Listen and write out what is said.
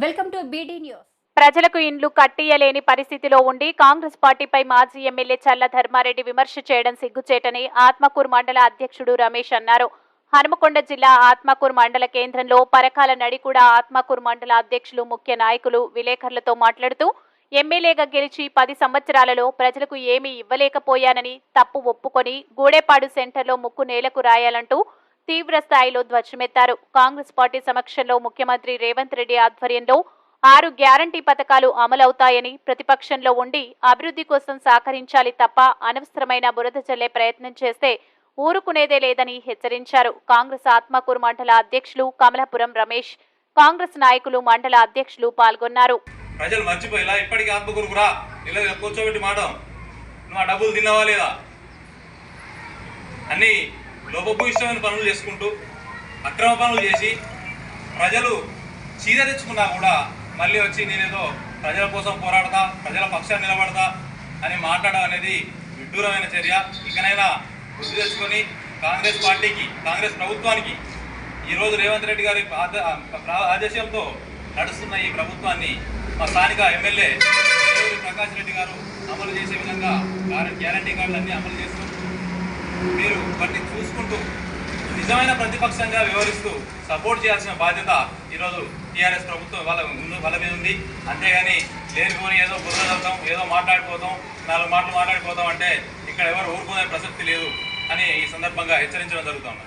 Welcome to beedi news ప్రజలకు ఇండ్లు కట్టియలేని పరిస్థితిలో ఉండి కాంగ్రెస్ పార్టీపై మాజీ ఎమ్మెల్యే చల్ల ధర్మారెడ్డి విమర్శ చేయడం సిగ్గుచేటని ఆత్మకూరు మండల అధ్యక్షుడు రమేష్ అన్నారు. హనుమకొండ జిల్లా ఆత్మకూరు మండల కేంద్రంలో పరకాల నడికూడ ఆత్మకూరు మండల అధ్యక్షులు ముఖ్య నాయకులు విలేకరులతో మాట్లాడుతూ ఎమ్మెల్యేగా గెలిచి పది సంవత్సరాలలో ప్రజలకు ఏమీ ఇవ్వలేకపోయానని తప్పు ఒప్పుకొని గూడేపాడు సెంటర్లో ముక్కు నేలకు రాయాలంటూ తీవ్ర స్థాయిలో ధ్వజమెత్తారు. కాంగ్రెస్ పార్టీ సమక్షంలో ముఖ్యమంత్రి రేవంత్ రెడ్డి ఆధ్వర్యంలో ఆరు గ్యారంటీ పథకాలు అమలవుతాయని ప్రతిపక్షంలో ఉండి అభివృద్ధి కోసం సహకరించాలి తప్ప అనవసరమైన బురద చల్లే ప్రయత్నం చేస్తే ఊరుకునేదే లేదని హెచ్చరించారు. కాంగ్రెస్ ఆత్మకూరు మండల అధ్యక్షులు కమలాపురం రమేష్ కాంగ్రెస్ నాయకులు మండల అధ్యక్షులు పాల్గొన్నారు. ప్రజలు మర్చిపోయేలా ఇప్పటికీ ఆత్మకూరుకు రా కూర్చోబెట్టి మాట. నువ్వు ఆ డబ్బులు తిన్నావా లేదా? అన్నీ లోపభూయిష్టమైన పనులు చేసుకుంటూ అక్రమ పనులు చేసి ప్రజలు చీదరించుకున్నా తెచ్చుకున్నా కూడా మళ్ళీ వచ్చి నేనేదో ప్రజల కోసం పోరాడతా ప్రజల పక్షాన్ని నిలబడతా అని మాట్లాడడం అనేది విడ్డూరమైన చర్య. ఇకనైనా గుర్తు తెచ్చుకొని కాంగ్రెస్ పార్టీకి కాంగ్రెస్ ప్రభుత్వానికి ఈరోజు రేవంత్ రెడ్డి గారి ఆదేశంతో నడుస్తున్న ఈ ప్రభుత్వాన్ని మా స్థానిక ఎమ్మెల్యే ప్రకాష్ రెడ్డి గారు అమలు చేసే విధంగా గ్యారంటీ కార్డులన్నీ అమలు చేస్తూ మీరు వాటిని చూసుకుంటూ నిజమైన ప్రతిపక్షంగా వివరిస్తూ సపోర్ట్ చేయాల్సిన బాధ్యత ఈరోజు టీఆర్ఎస్ ప్రభుత్వం వాళ్ళ ముందు వాళ్ళ మీద ఉంది. అంతేగాని లేనిపోని ఏదో బుర్ర ఏదో మాట్లాడిపోతాం నాలుగు మాటలు మాట్లాడిపోతాం అంటే ఇక్కడ ఎవరు ఊరుకునే ప్రసక్తి లేదు అని ఈ సందర్భంగా హెచ్చరించడం జరుగుతుంది.